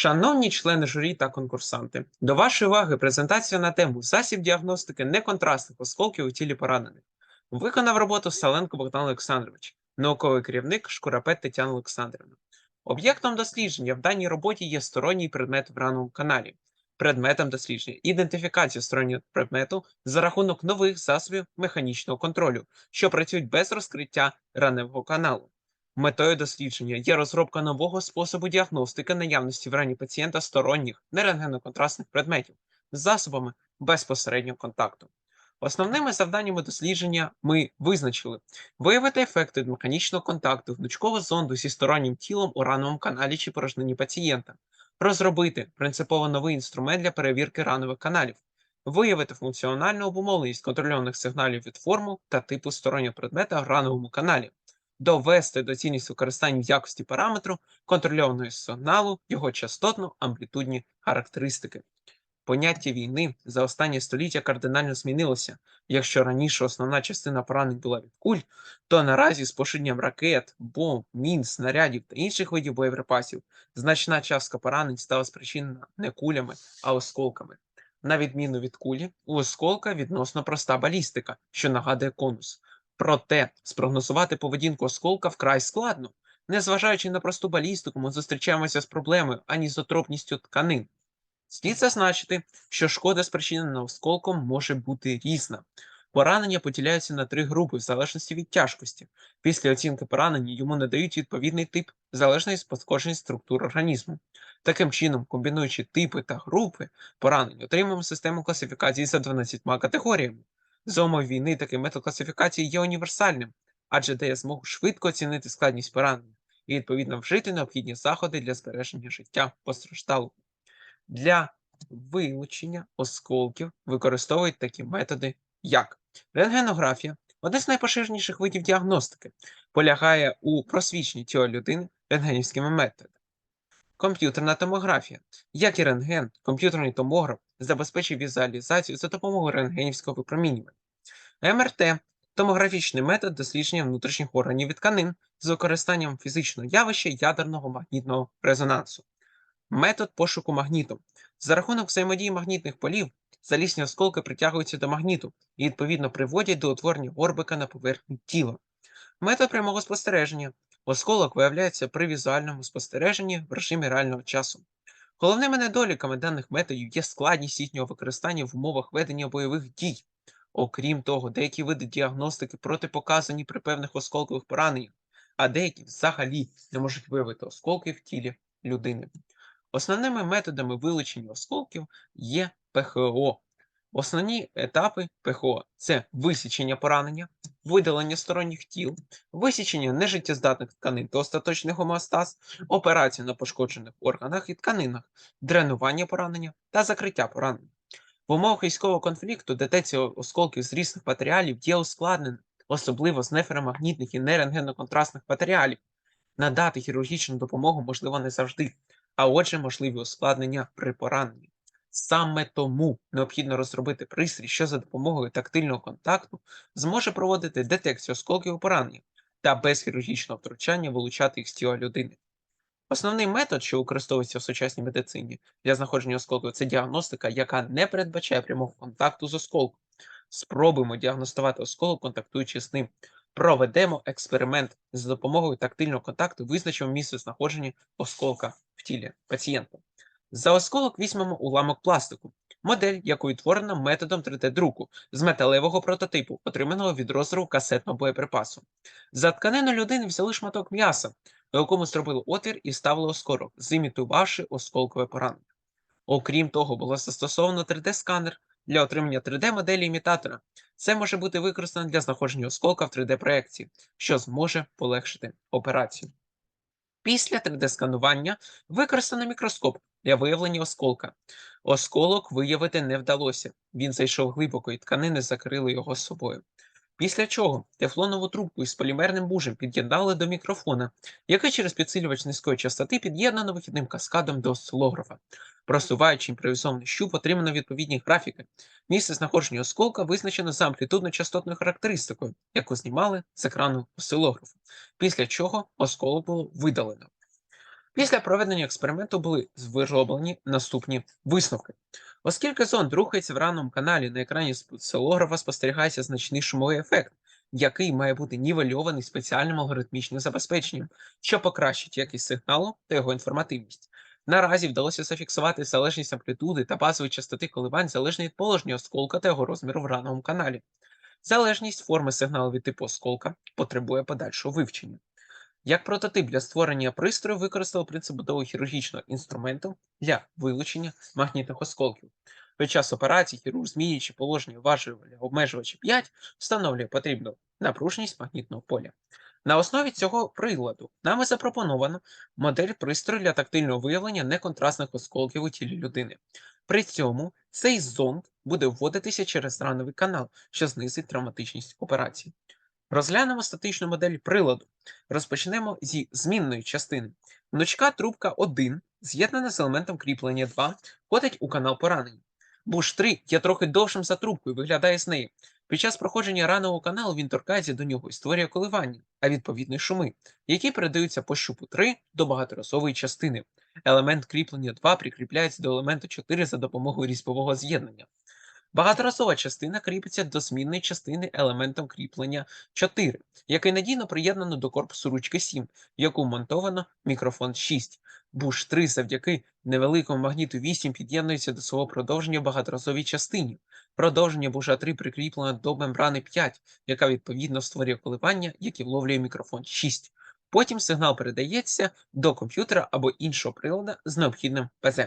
Шановні члени журі та конкурсанти, до вашої уваги презентація на тему засіб діагностики неконтрастних осколків у тілі поранених. Виконав роботу Саленко Богдан Олександрович, науковий керівник Шкурапет Тетяна Олександрівна. Об'єктом дослідження в даній роботі є сторонній предмет в рановому каналі. Предметом дослідження ідентифікація стороннього предмету за рахунок нових засобів механічного контролю, що працюють без розкриття раневого каналу. Метою дослідження є розробка нового способу діагностики наявності в рані пацієнта сторонніх нерентгеноконтрастних предметів з засобами безпосереднього контакту. Основними завданнями дослідження ми визначили виявити ефекти механічного контакту гнучкового зонду зі стороннім тілом у рановому каналі чи порожнині пацієнта, розробити принципово новий інструмент для перевірки ранових каналів, виявити функціональну обумовленість контрольованих сигналів від форму та типу стороннього предмета в рановому каналі, довести доцільність використання в якості параметру контрольованого сигналу, його частотно-амплітудні характеристики. Поняття війни за останнє століття кардинально змінилося. Якщо раніше основна частина поранень була від куль, то наразі з поширенням ракет, бомб, мін, снарядів та інших видів боєприпасів значна частка поранень стала спричинена не кулями, а осколками. На відміну від кулі, у осколка відносно проста балістика, що нагадує конус. Проте спрогнозувати поведінку осколка вкрай складно. Незважаючи на просту балістику, ми зустрічаємося з проблемою анізотропністю тканин. Слід зазначити, що шкода, спричинена осколком, може бути різна. Поранення поділяються на три групи в залежності від тяжкості. Після оцінки поранення йому надають відповідний тип залежно від пошкоджень структур організму. Таким чином, комбінуючи типи та групи поранень, отримуємо систему класифікації за 12 категоріями. За умов війни такий метод класифікації є універсальним, адже дає змогу швидко оцінити складність поранення і відповідно вжити необхідні заходи для збереження життя постраждалого. Для вилучення осколків використовують такі методи, як рентгенографія, один з найпоширеніших видів діагностики, полягає у просвіченні тіла людини рентгенівськими методами. Комп'ютерна томографія, як і рентген, комп'ютерний томограф забезпечує візуалізацію за допомогою рентгенівського випромінювання. МРТ томографічний метод дослідження внутрішніх органів і тканин з використанням фізичного явища ядерного магнітного резонансу. Метод пошуку магнітом. За рахунок взаємодії магнітних полів залісні осколки притягуються до магніту і, відповідно, приводять до утворення орбика на поверхні тіла. Метод прямого спостереження. Осколок виявляється при візуальному спостереженні в режимі реального часу. Головними недоліками даних методів є складність їхнього використання в умовах ведення бойових дій. Окрім того, деякі види діагностики протипоказані при певних осколкових пораненнях, а деякі взагалі не можуть виявити осколки в тілі людини. Основними методами вилучення осколків є ПХО. Основні етапи ПХО це висічення поранення, видалення сторонніх тіл, висічення нежиттєздатних тканин та остаточний гомеостаз, операція на пошкоджених органах і тканинах, дренування поранення та закриття поранення. В умовах військового конфлікту детекція осколків з різних матеріалів є ускладнена, особливо з неферомагнітних і нерентгеноконтрастних матеріалів. Надати хірургічну допомогу можливо не завжди, а отже, можливі ускладнення при пораненні. Саме тому необхідно розробити пристрій, що за допомогою тактильного контакту зможе проводити детекцію осколків у пораненнях та без хірургічного втручання вилучати їх з тіла людини. Основний метод, що використовується в сучасній медицині для знаходження осколків, це діагностика, яка не передбачає прямого контакту з осколком. Спробуємо діагностувати осколок, контактуючи з ним. Проведемо експеримент за допомогою тактильного контакту, визначимо місце знаходження осколка в тілі пацієнта. За осколок візьмемо уламок пластику, модель, яку відтворена методом 3D-друку з металевого прототипу, отриманого від розриву касетного боєприпасу. За тканину людини взяли шматок м'яса, на якому зробили отвір і ставили осколок, зімітувавши осколкове поранення. Окрім того, було застосовано 3D-сканер для отримання 3D-моделі імітатора. Це може бути використано для знаходження осколка в 3D-проекції, що зможе полегшити операцію. Після 3D-сканування використано мікроскоп для виявлення осколка. Осколок виявити не вдалося. Він зайшов глибоко і тканини закрили його собою. Після чого тефлонову трубку із полімерним бужем під'єднали до мікрофона, який через підсилювач низької частоти під'єднано вихідним каскадом до осцилографа. Просуваючи імпровізований щуп, отримано відповідні графіки. Місце знаходження осколка визначено за амплітудно-частотною характеристикою, яку знімали з екрану осцилографа, після чого осколок було видалено. Після проведення експерименту були вироблені наступні висновки. Оскільки зонд рухається в ранному каналі, на екрані осцилографа спостерігається значний шумовий ефект, який має бути нівельований спеціальним алгоритмічним забезпеченням, що покращить якість сигналу та його інформативність. Наразі вдалося зафіксувати залежність амплітуди та базової частоти коливань залежно від положення осколка та його розміру в рановому каналі. Залежність форми сигналу від типу осколка потребує подальшого вивчення. Як прототип для створення пристрою використали принцип будови хірургічного інструменту для вилучення магнітних осколків. Під час операції хірург, змінюючи положення важливого обмежувача 5, встановлює потрібну напруженість магнітного поля. На основі цього приладу нами запропоновано модель пристрою для тактильного виявлення неконтрастних осколків у тілі людини. При цьому цей зонд буде вводитися через рановий канал, що знизить травматичність операції. Розглянемо статичну модель приладу. Розпочнемо зі змінної частини. Гнучка трубка 1, з'єднана з елементом кріплення 2, входить у канал поранення. Буш 3 є трохи довшим за трубкою, виглядає з неї. Під час проходження ранового каналу він торкається до нього і створює коливання, а відповідні шуми, які передаються по щупу 3 до багаторазової частини. Елемент кріплення 2 прикріпляється до елементу 4 за допомогою різьбового з'єднання. Багаторазова частина кріпиться до змінної частини елементом кріплення 4, який надійно приєднано до корпусу ручки 7, в яку вмонтовано мікрофон 6. Буш 3 завдяки невеликому магніту 8 під'єднується до свого продовження в багаторазовій частині. Продовження буша 3 прикріплено до мембрани 5, яка відповідно створює коливання, які вловлює мікрофон 6. Потім сигнал передається до комп'ютера або іншого приладу з необхідним ПЗ.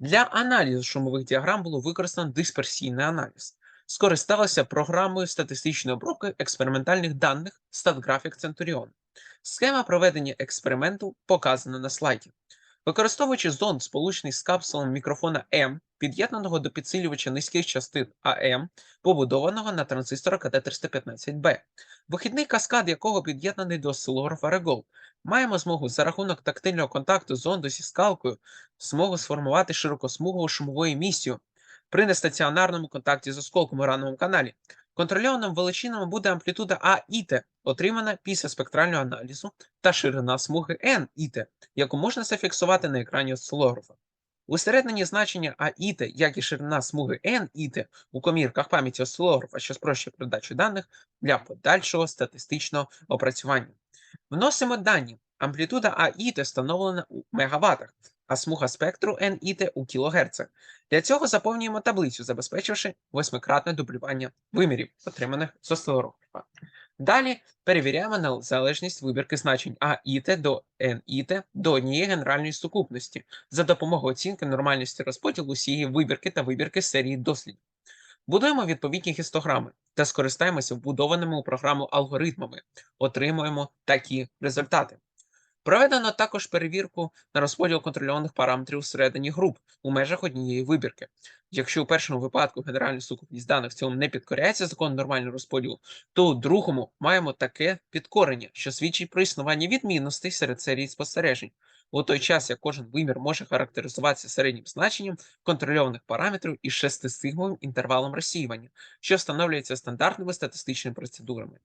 Для аналізу шумових діаграм було використано дисперсійний аналіз. Скористалася програмою статистичної обробки експериментальних даних StatGraphic Centurion. Схема проведення експерименту показана на слайді. Використовуючи зонд, сполучений з капсулом мікрофона М, під'єднаного до підсилювача низьких частин АМ, побудованого на транзистора КТ315Б, вихідний каскад якого під'єднаний до осцилографа Регол, маємо змогу за рахунок тактильного контакту зонду зі скалкою змогу сформувати широкосмугову шумову емісію при нестаціонарному контакті з осколком у рановому каналі. Контрольованим величинами буде амплітуда АІТ, отримана після спектрального аналізу, та ширина смуги НІТ, яку можна зафіксувати на екрані осцилографа. Усереднені значення АІТ, як і ширина смуги НІТ у комірках пам'яті осцилографа, що спрощує передачу даних для подальшого статистичного опрацювання. Вносимо дані. Амплітуда АІТ встановлена у мегаваттах, а смуга спектру НІТ у кілогерцах. Для цього заповнюємо таблицю, забезпечивши восьмикратне дублювання вимірів, отриманих з осцилографа. Далі перевіряємо на залежність вибірки значень АІТ до НІТ до однієї генеральної сукупності за допомогою оцінки нормальності розподілу усієї вибірки та вибірки серії дослідів. Будуємо відповідні гістограми та скористаємося вбудованими у програму алгоритмами. Отримуємо такі результати. Проведено також перевірку на розподіл контрольованих параметрів всередині груп у межах однієї вибірки. Якщо у першому випадку генеральна сукупність даних в цьому не підкоряється закону нормального розподілу, то у другому маємо таке підкорення, що свідчить про існування відмінностей серед серій спостережень. У той час, як кожен вимір може характеризуватися середнім значенням контрольованих параметрів із шестисигмовим інтервалом розсіювання, що встановлюється стандартними статистичними процедурами.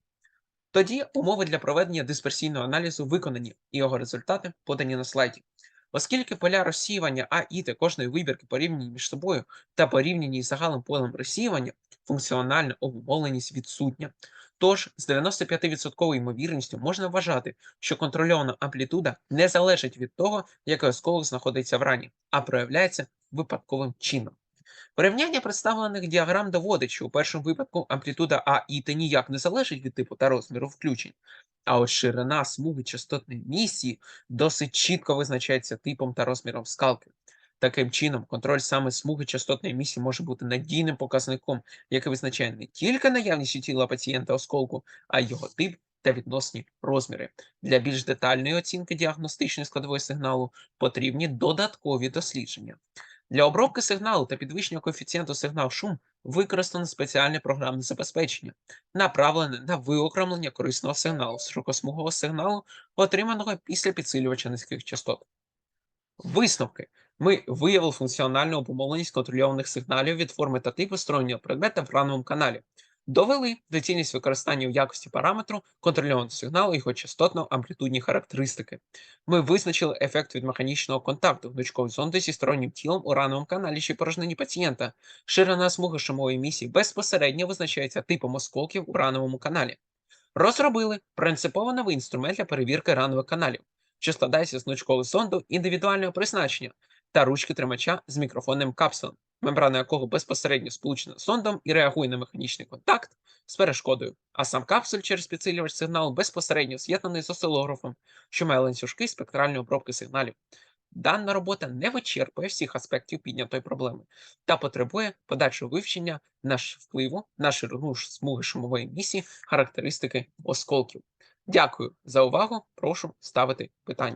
Тоді умови для проведення дисперсійного аналізу виконані, і його результати подані на слайді. Оскільки поля розсіювання А і Т кожної вибірки порівняні між собою та порівняні з загалом полем розсіювання, функціональна обумовленість відсутня. Тож з 95% ймовірністю можна вважати, що контрольована амплітуда не залежить від того, який осколок знаходиться в рані, а проявляється випадковим чином. Порівняння представлених діаграм доводить, що у першому випадку амплітуда А і Т ніяк не залежить від типу та розміру включень, а ось ширина смуги частотної місії досить чітко визначається типом та розміром скалки. Таким чином, контроль саме смуги частотної місії може бути надійним показником, який визначає не тільки наявність тіла пацієнта осколку, а й його тип та відносні розміри. Для більш детальної оцінки діагностичної складової сигналу потрібні додаткові дослідження. Для обробки сигналу та підвищення коефіцієнту сигнал шум використано спеціальне програмне забезпечення, направлене на виокремлення корисного сигналу широкосмугового сигналу, отриманого після підсилювача низьких частот. Висновки. Ми виявили функціональну обумовленість контрольованих сигналів від форми та типу стороннього предмета в рановому каналі. Довели доцільність використання в якості параметру контрольованого сигналу його частотно-амплітудні характеристики. Ми визначили ефект від механічного контакту гнучкової зонди зі стороннім тілом у рановому каналі чи порожнині пацієнта. Ширина смуги шумової емісії безпосередньо визначається типом осколків у рановому каналі. Розробили принципово новий інструмент для перевірки ранових каналів, що складається з гнучкового зонду індивідуального призначення та ручки тримача з мікрофонним капсулем, мембрана якого безпосередньо сполучена з сондом і реагує на механічний контакт з перешкодою, а сам капсуль через підсилювач сигналу безпосередньо з'єднаний з осцилографом, що має ланцюжки спектральної обробки сигналів. Дана робота не вичерпує всіх аспектів піднятої проблеми та потребує подальшого вивчення наш впливу на ширину смуги шумової емісії, характеристики осколків. Дякую за увагу. Прошу ставити питання.